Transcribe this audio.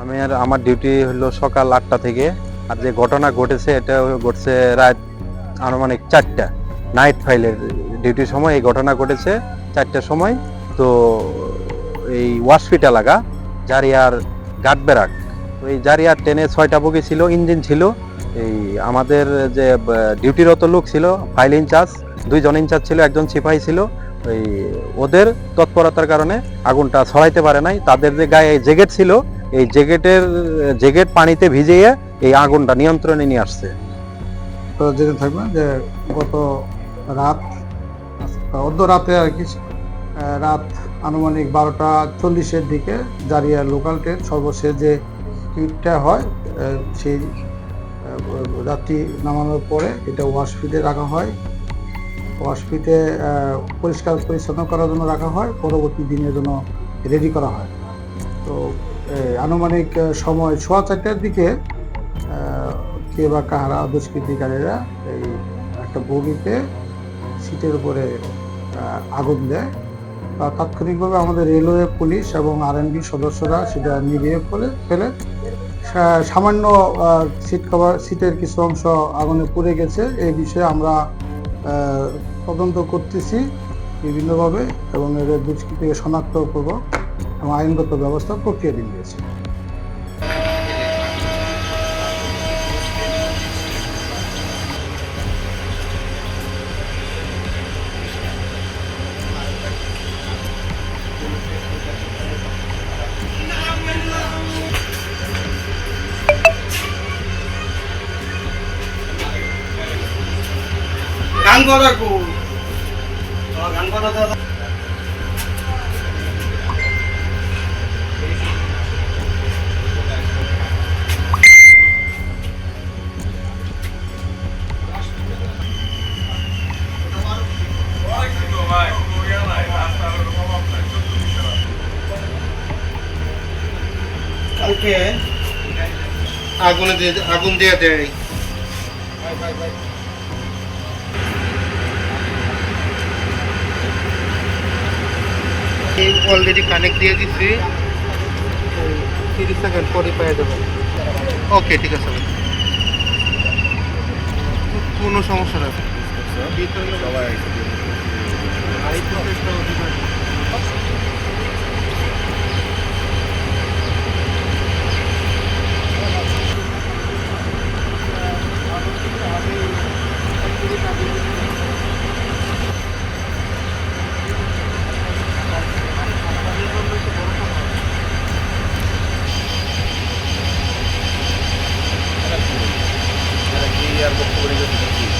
আমি আর আমার ডিউটি হলো সকাল আটটা থেকে। আর যে ঘটনা ঘটেছে, এটা ঘটছে রাত আনুমানিক চারটা। নাইট ফাইলের ডিউটির সময় এই ঘটনা ঘটেছে চারটার সময়। তো এই ওয়াশফিট এলাকা জারিয়ার গাট ব্যারাক তো এই জারিয়ার ট্রেনে ছয়টা বগি ছিল, ইঞ্জিন ছিল। এই আমাদের যে ডিউটিরত লোক ছিল ফাইল ইনচার্জ দুইজন ইনচার্জ ছিল, একজন সিপাহী ছিল ওই ওদের তৎপরতার কারণে আগুনটা ছড়াইতে পারে নাই। তাদের যে গায়ে জ্যাকেট ছিল, এই জ্যাকেটের জ্যাকেট পানিতে ভিজিয়ে এই আগুনটা নিয়ন্ত্রণে নিয়ে আসছে। তো জেনে থাকবেন যে, গত রাত, অর্ধ রাতে আর কি রাত আনুমানিক বারোটা চল্লিশের দিকে জারিয়া লোকাল ট্রেন সর্বশেষ যে ট্রিপটা হয় সেই যাত্রী নামানোর পরে এটা ওয়াশফিটে রাখা হয়। ওয়াশফিটে পরিষ্কার পরিচ্ছন্ন করার জন্য রাখা হয়, পরবর্তী দিনের জন্য রেডি করা হয়। তো আনুমানিক সময় সোয়া চারটার দিকে কে বা কাহারা দুষ্কৃতিকারীরা এই একটা বগিতে সিটের উপরে আগুন দেয়। তাৎক্ষণিকভাবে আমাদের রেলওয়ে পুলিশ এবং আর সদস্যরা সেটা নিভিয়ে ফেলে ফেলে সামান্য শীত কভার সিটের কিছু অংশ আগুনে পুড়ে গেছে। এই বিষয়ে আমরা তদন্ত করতেছি বিভিন্নভাবে এবং এদের দুষ্কৃতিকে শনাক্ত করব এবং আইনগত ব্যবস্থা প্রক্রিয়া দিন দিয়েছি। গান করা কো। গান করা দাদা আগুনে দিয়ে আগুন দিয়ে দেয়। অলরেডি কানেক্ট দিয়ে দিচ্ছি তিরিশ সেকেন্ড পরে পেয়ে যাবেন ওকে ঠিক আছে ভাই। কোনো সমস্যা নেই। কি আর বক্তব্য রেখেছি